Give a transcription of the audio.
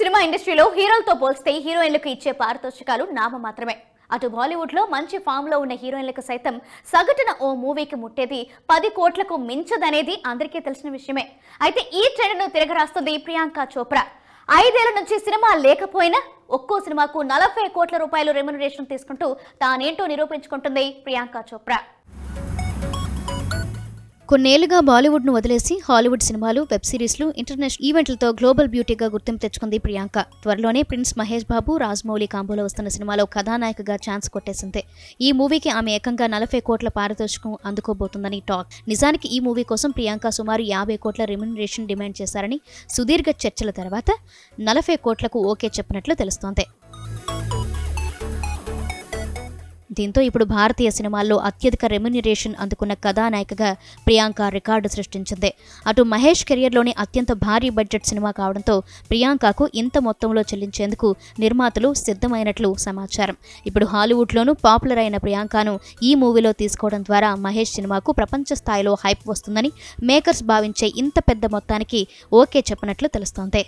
Cinema ఇండస్ట్రీలో హీరోలతో పోల్స్తే హీరోయిన్లకు ఇచ్చే పారితోషికాలు నామ మాత్రమే. అటు బాలీవుడ్లో మంచి ఫామ్లో ఉన్న హీరోయిన్లకు సైతం సగటున ఓ మూవీకి ముట్టేది పది కోట్లకు మించదనేది అందరికీ తెలిసిన విషయమే. అయితే ఈ ట్రెండ్ను తిరగరాస్తుంది ప్రియాంక చోప్రా. ఐదేళ్ళ నుంచి సినిమా లేకపోయినా ఒక్కో సినిమాకు నలభై కోట్ల రూపాయలు రెమ్యునరేషన్ తీసుకుంటూ తానేంటో నిరూపించుకుంటుంది ప్రియాంక చోప్రా. కొన్నేళ్ళుగా బాలీవుడ్ను వదిలేసి హాలీవుడ్ సినిమాలు వెబ్ సిరీస్లు ఇంటర్నేషనల్ ఈవెంట్లతో గ్లోబల్ బ్యూటీగా గుర్తింపు తెచ్చుకుంది ప్రియాంక. త్వరలోనే ప్రిన్స్ మహేష్ బాబు రాజమౌళి కాంబోలో వస్తున్న సినిమాలో కథానాయకగా ఛాన్స్ కొట్టేసింది. ఈ మూవీకి ఆమె ఏకంగా నలభై కోట్ల పారితోషికం అందుకోబోతుందని టాక్. నిజానికి ఈ మూవీ కోసం ప్రియాంక సుమారు యాభై కోట్ల రెమ్యునరేషన్ డిమాండ్ చేశారని సుదీర్ఘ చర్చల తర్వాత నలభై కోట్లకు ఓకే చెప్పినట్లు తెలుస్తోంది. దీంతో ఇప్పుడు భారతీయ సినిమాల్లో అత్యధిక రెమ్యునరేషన్ అందుకున్న కథానాయికగా ప్రియాంక రికార్డు సృష్టించింది. అటు మహేష్ కెరియర్లోనే అత్యంత భారీ బడ్జెట్ సినిమా కావడంతో ప్రియాంకకు ఇంత మొత్తంలో చెల్లించేందుకు నిర్మాతలు సిద్ధమైనట్లు సమాచారం. ఇప్పుడు హాలీవుడ్లోనూ పాపులర్ అయిన ప్రియాంకను ఈ మూవీలో తీసుకోవడం ద్వారా మహేష్ సినిమాకు ప్రపంచ స్థాయిలో హైప్ వస్తుందని మేకర్స్ భావించే ఇంత పెద్ద మొత్తానికి ఓకే చెప్పినట్లు తెలుస్తోంది.